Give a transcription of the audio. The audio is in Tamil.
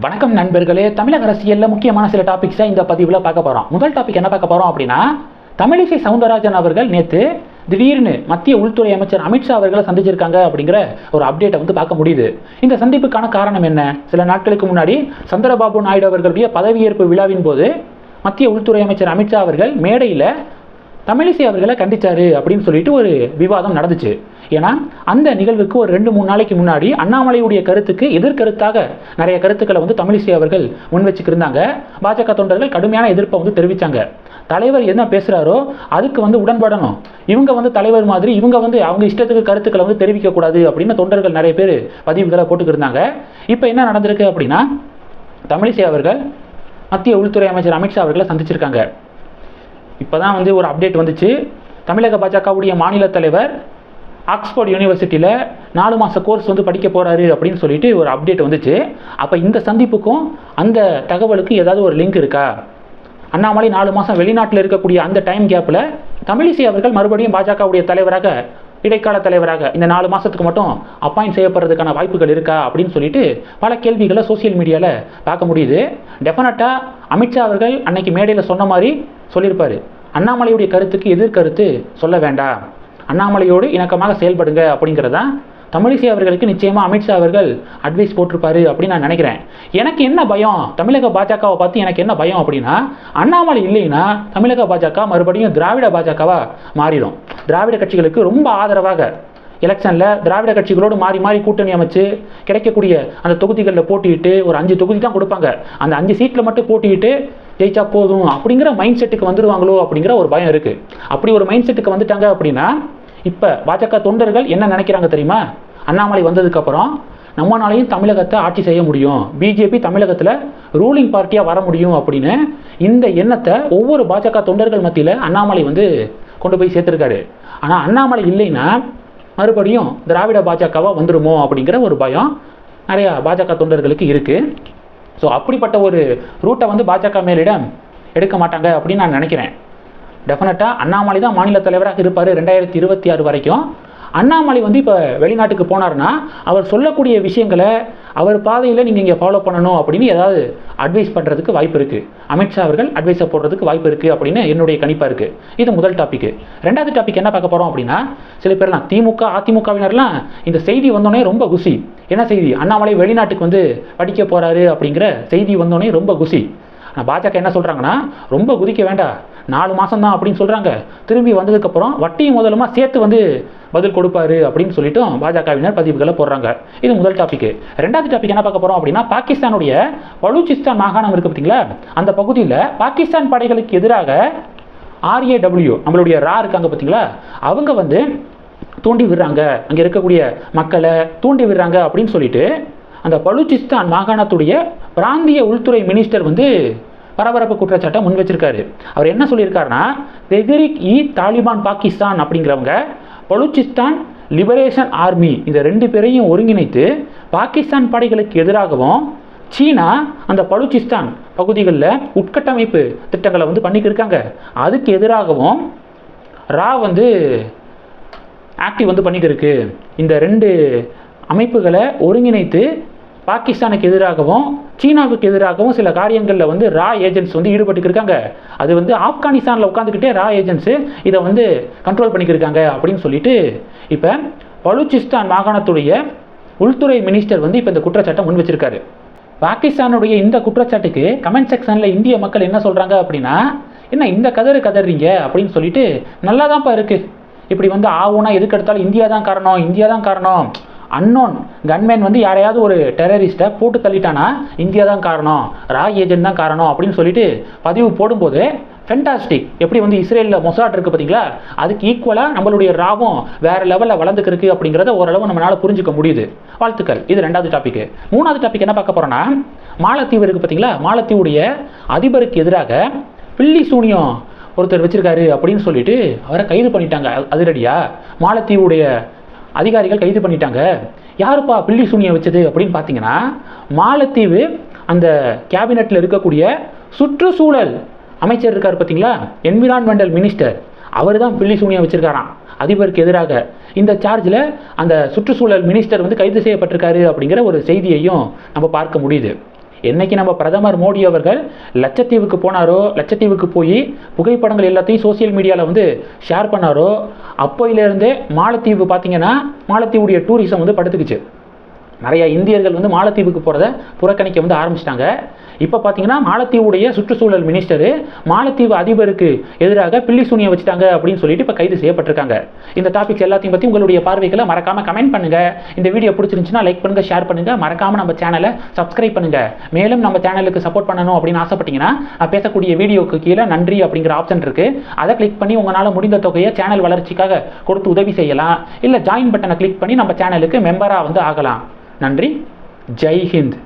வணக்கம் நண்பர்களே தமிழக அரசியலில் முக்கியமான சில டாபிக்ஸை இந்த பதிவில் பார்க்க போகிறோம் முதல் டாபிக் என்ன பார்க்க போகிறோம் அப்படின்னா தமிழிசை சவுந்தரராஜன் அவர்கள் நேற்று திடீர்னு மத்திய உள்துறை அமைச்சர் அமித்ஷா அவர்களை சந்திச்சிருக்காங்க அப்படிங்கிற ஒரு அப்டேட்டை வந்து பார்க்க முடியுது. இந்த சந்திப்புக்கான காரணம் என்ன? சில நாட்களுக்கு முன்னாடி சந்திரபாபு நாயுடு அவர்களுடைய பதவியேற்பு விழாவின் போது மத்திய உள்துறை அமைச்சர் அமித்ஷா அவர்கள் மேடையில் தமிழிசை அவர்களை கண்டிச்சாரு அப்படின்னு சொல்லிட்டு ஒரு விவாதம் நடந்துச்சு. ஏன்னா அந்த நிகழ்வுக்கு ஒரு ரெண்டு மூணு நாளைக்கு முன்னாடி அண்ணாமலையுடைய கருத்துக்கு எதிர்கருத்தாக நிறைய கருத்துக்களை வந்து தமிழிசை அவர்கள் முன் வச்சுக்கிருந்தாங்க. பாஜக தொண்டர்கள் கடுமையான எதிர்ப்பை வந்து தெரிவித்தாங்க தலைவர் என்ன பேசுகிறாரோ அதுக்கு வந்து உடன்படணும். இவங்க வந்து தலைவர் மாதிரி இவங்க வந்து அவங்க இஷ்டத்துக்கு கருத்துக்களை வந்து தெரிவிக்கக்கூடாது அப்படின்னு தொண்டர்கள் நிறைய பேர் பதிவுகளை போட்டுக்கிருந்தாங்க. இப்போ என்ன நடந்திருக்கு அப்படின்னா தமிழிசை அவர்கள் மத்திய உள்துறை அமைச்சர் அமித்ஷா அவர்களை சந்திச்சிருக்காங்க. இப்போ தான் வந்து ஒரு அப்டேட் வந்துச்சு. தமிழக பாஜகவுடைய மாநில தலைவர் ஆக்ஸ்போர்ட் யூனிவர்சிட்டியில் நாலு மாத கோர்ஸ் வந்து படிக்க போகிறாரு அப்படின்னு சொல்லிட்டு ஒரு அப்டேட் வந்துச்சு. அப்போ இந்த சந்திப்புக்கும் அந்த தகவலுக்கும் ஏதாவது ஒரு லிங்க் இருக்கா? அண்ணாமலை நாலு மாதம் வெளிநாட்டில் இருக்கக்கூடிய அந்த டைம் கேப்பில் தமிழிசை அவர்கள் மறுபடியும் பாஜகவுடைய தலைவராக இடைக்கால தலைவராக இந்த நாலு மாதத்துக்கு மட்டும் அப்பாயிண்ட் செய்யப்படுறதுக்கான வாய்ப்புகள் இருக்கா அப்படின்னு சொல்லிட்டு பல கேள்விகளை சோசியல் மீடியாவில் பார்க்க முடியுது. டெஃபினட்டாக அமித்ஷா அவர்கள் அன்னைக்கு மேடையில் சொன்ன மாதிரி சொல்லியிருப்பார். அண்ணாமலையுடைய கருத்துக்கு எதிர்கருத்து சொல்ல வேண்டாம். அண்ணாமலையோடு இணக்கமாக செயல்படுங்க அப்படிங்கிறதான் தமிழிசை அவர்களுக்கு நிச்சயமாக அமித்ஷா அவர்கள் அட்வைஸ் போட்டிருப்பாரு அப்படின்னு நான் நினைக்கிறேன். எனக்கு என்ன பயம்? தமிழக பாஜகவை பார்த்து எனக்கு என்ன பயம் அப்படின்னா அண்ணாமலை இல்லைன்னா தமிழக பாஜக மறுபடியும் திராவிட பாஜகவாக மாறிடும். திராவிட கட்சிகளுக்கு ரொம்ப ஆதரவாக எலெக்ஷனில் திராவிட கட்சிகளோடு மாறி மாறி கூட்டணி அமைச்சு கிடைக்கக்கூடிய அந்த தொகுதிகளில் போட்டியிட்டு ஒரு அஞ்சு தொகுதி தான் கொடுப்பாங்க. அந்த அஞ்சு சீட்டில் மட்டும் போட்டியிட்டு ஜெயிச்சா போதும் அப்படிங்கிற மைண்ட் செட்டுக்கு வந்துடுவாங்களோ அப்படிங்கிற ஒரு பயம் இருக்குது அப்படி ஒரு மைண்ட் செட்டுக்கு வந்துட்டாங்க அப்படின்னா இப்போ பாஜக தொண்டர்கள் என்ன நினைக்கிறாங்க தெரியுமா? அண்ணாமலை வந்ததுக்கப்புறம் நம்மளாலையும் தமிழகத்தை ஆட்சி செய்ய முடியும். பிஜேபி தமிழகத்தில் ரூலிங் பார்ட்டியாக வர முடியும் அப்படின்னு இந்த எண்ணத்தை ஒவ்வொரு பாஜக தொண்டர்கள் மத்தியில் அண்ணாமலை வந்து கொண்டு போய் சேர்த்துருக்காரு. ஆனால் அண்ணாமலை இல்லைன்னா மறுபடியும் திராவிட பாஜகவாக வந்துடுமோ அப்படிங்கிற ஒரு பயம் நிறையா பாஜக தொண்டர்களுக்கு இருக்குது ஸோ அப்படிப்பட்ட ஒரு ரூட்டை வந்து பாஜக மேலிடம் எடுக்க மாட்டாங்க அப்படின்னு நான் நினைக்கிறேன். டெஃபினட்டாக அண்ணாமலை தான் மாநில தலைவராக இருப்பார் ரெண்டாயிரத்தி இருபத்தி ஆறு வரைக்கும். அண்ணாமலை வந்து இப்போ வெளிநாட்டுக்கு போனார்னா அவர் சொல்லக்கூடிய விஷயங்களை அவர் பாதையில் நீங்கள் இங்கே ஃபாலோ பண்ணணும் அப்படின்னு ஏதாவது அட்வைஸ் பண்ணுறதுக்கு வாய்ப்பு இருக்குது அமித்ஷா அவர்கள் அட்வைஸை போடுறதுக்கு வாய்ப்பு இருக்குது அப்படின்னு என்னுடைய கணிப்பாக இருக்குது இது முதல் டாபிக் ரெண்டாவது டாபிக் என்ன பார்க்க போகிறோம் அப்படின்னா சில பேர்லாம் திமுக அதிமுகவினர்லாம் இந்த செய்தி வந்தோடனே ரொம்ப குசி என்ன செய்தி? அண்ணாமலை வெளிநாட்டுக்கு வந்து படிக்க போகிறாரு அப்படிங்கிற செய்தி வந்தோடனே ரொம்ப குசி பாஜக என்ன சொல்கிறாங்கன்னா ரொம்ப குதிக்க வேண்டாம். நாலு மாதம் தான் அப்படின்னு சொல்கிறாங்க திரும்பி வந்ததுக்கப்புறம் வட்டியும் முதலுமா சேர்த்து வந்து பதில் கொடுப்பாரு அப்படின்னு சொல்லிட்டும் பாஜகவினர் பதிவுகளை போடுறாங்க. இது முதல் டாபிக் ரெண்டாவது டாபிக் என்ன பார்க்க போகிறோம் அப்படின்னா பாகிஸ்தானுடைய பலூச்சிஸ்தான் மாகாணம் இருக்குது பார்த்தீங்களா? அந்த பகுதியில் பாகிஸ்தான் படைகளுக்கு எதிராக ஆர்ஏடபிள்யூ நம்மளுடைய ரா இருக்காங்க பார்த்தீங்களா? அவங்க வந்து தூண்டி விடுறாங்க. அங்கே இருக்கக்கூடிய மக்களை தூண்டி விடுறாங்க அப்படின்னு சொல்லிட்டு அந்த பலூச்சிஸ்தான் மாகாணத்துடைய பிராந்திய உள்துறை மினிஸ்டர் வந்து பரபரப்பு குற்றச்சாட்டை முன் வச்சிருக்காரு. அவர் என்ன சொல்லியிருக்காருன்னா தெஹரிக் இ தாலிபான் பாகிஸ்தான் அப்படிங்கிறவங்க பலூச்சிஸ்தான் லிபரேஷன் ஆர்மி இந்த ரெண்டு பேரையும் ஒருங்கிணைத்து பாகிஸ்தான் படைகளுக்கு எதிராகவும் சீனா அந்த பலூச்சிஸ்தான் பகுதிகளில் உட்கட்டமைப்பு திட்டங்களை வந்து பண்ணிக்கிட்டு இருக்காங்க. அதுக்கு எதிராகவும் ரா வந்து ஆக்டிவ் வந்து பண்ணிட்டு இருக்கு. இந்த ரெண்டு அமைப்புகளை ஒருங்கிணைத்து பாகிஸ்தானுக்கு எதிராகவும் சீனாவுக்கு எதிராகவும் சில காரியங்களில் வந்து ரா ஏஜென்ட்ஸ் வந்து ஈடுபட்டுருக்காங்க அது வந்து ஆப்கானிஸ்தானில் உட்காந்துக்கிட்டே ரா ஏஜென்ட்ஸு இதை வந்து கண்ட்ரோல் பண்ணிக்கிருக்காங்க அப்படின்னு சொல்லிட்டு இப்போ பலூச்சிஸ்தான் மாகாணத்துடைய உள்துறை மினிஸ்டர் வந்து இப்போ இந்த குற்றச்சாட்டை முன் வச்சிருக்காரு. பாகிஸ்தானுடைய இந்த குற்றச்சாட்டுக்கு கமெண்ட் செக்ஷனில் இந்திய மக்கள் என்ன சொல்கிறாங்க அப்படின்னா என்ன இந்த கதறு கதறீங்க? அப்படின்னு சொல்லிட்டு நல்லா தான்ப்பா இருக்குது இப்படி வந்து ஆவுனா எதுக்கு எடுத்தாலும் இந்தியா தான் காரணம் இந்தியா தான் காரணம். அன்னோன் கன்மேன் வந்து யாரையாவது ஒரு டெரரிஸ்ட்டை போட்டு தள்ளிட்டானா இந்தியா தான் காரணம் ரா ஏஜென்ட் தான் காரணம் அப்படின்னு சொல்லிட்டு பதிவு போடும்போது ஃபென்டாஸ்டிக் எப்படி வந்து இஸ்ரேலில் மொசாட் இருக்குது பார்த்தீங்களா? அதுக்கு ஈக்குவலாக நம்மளுடைய ராவும் வேறு லெவலில் வளர்ந்துருக்கு அப்படிங்கிறத ஓரளவு நம்மளால் புரிஞ்சுக்க முடியுது. வாழ்த்துக்கள். இது ரெண்டாவது டாபிக் மூணாவது டாபிக் என்ன பார்க்க போகிறோன்னா மாலத்தீவு இருக்குது பார்த்தீங்களா? மாலத்தீவுடைய அதிபருக்கு எதிராக பில்லி சூனியம் ஒருத்தர் வச்சிருக்காரு அப்படின்னு சொல்லிட்டு அவரை கைது பண்ணிட்டாங்க. அதிரடியாக மாலத்தீவுடைய அதிகாரிகள் கைது பண்ணிட்டாங்க. யாருப்பா பில்லி சூனியை வச்சது அப்படின்னு பார்த்தீங்கன்னா மாலத்தீவு அந்த கேபினெட்டில் இருக்கக்கூடிய சுற்றுச்சூழல் அமைச்சர் இருக்கார் பார்த்தீங்களா என்விரான்மெண்டல் மினிஸ்டர். அவர் தான் பில்லி சூனியா வச்சிருக்காராம். அதிபருக்கு எதிராக இந்த சார்ஜில் அந்த சுற்றுச்சூழல் மினிஸ்டர் வந்து கைது செய்யப்பட்டிருக்காரு அப்படிங்கிற ஒரு செய்தியையும் நம்ம பார்க்க முடியுது. என்னைக்கு நம்ம பிரதமர் மோடி அவர்கள் லட்சத்தீவுக்கு போனாரோ லட்சத்தீவுக்கு போய் புகைப்படங்கள் எல்லாத்தையும் சோசியல் மீடியாவில் வந்து ஷேர் பண்ணாரோ அப்போயிலேருந்தே மாலத்தீவு பார்த்தீங்கன்னா மாலத்தீவுடைய டூரிசம் வந்து படுத்துக்குச்சு. நிறைய இந்தியர்கள் வந்து மாலத்தீவுக்கு போகிறத புறக்கணிக்க வந்து ஆரம்பிச்சிட்டாங்க. இப்போ பார்த்தீங்கன்னா மாலத்தீவுடைய சுற்றுச்சூழல் மினிஸ்டரு மாலத்தீவு அதிபருக்கு எதிராக பில்லி சூனியை வச்சுட்டாங்க அப்படின்னு சொல்லிட்டு இப்போ கைது செய்யப்பட்டிருக்காங்க. இந்த டாபிக்ஸ் எல்லாத்தையும் பற்றி உங்களுடைய பார்வைகளை மறக்காம கமெண்ட் பண்ணுங்க. இந்த வீடியோ பிடிச்சிருந்துச்சுன்னா லைக் பண்ணுங்க ஷேர் பண்ணுங்க. மறக்காம நம்ம சேனலை சப்ஸ்கிரைப் பண்ணுங்க. மேலும் நம்ம சேனலுக்கு சப்போர்ட் பண்ணணும் அப்படின்னு ஆசைப்பட்டீங்கன்னா நான் பேசக்கூடிய வீடியோக்கு கீழே நன்றி அப்படிங்கிற ஆப்ஷன் இருக்கு. அதை கிளிக் பண்ணி உங்களால் முடிந்த தொகையை சேனல் வளர்ச்சிக்காக கொடுத்து உதவி செய்யலாம். இல்லை ஜாயின் பட்டனை கிளிக் பண்ணி நம்ம சேனலுக்கு மெம்பராக வந்து ஆகலாம். நன்றி ஜெய் ஹிந்த்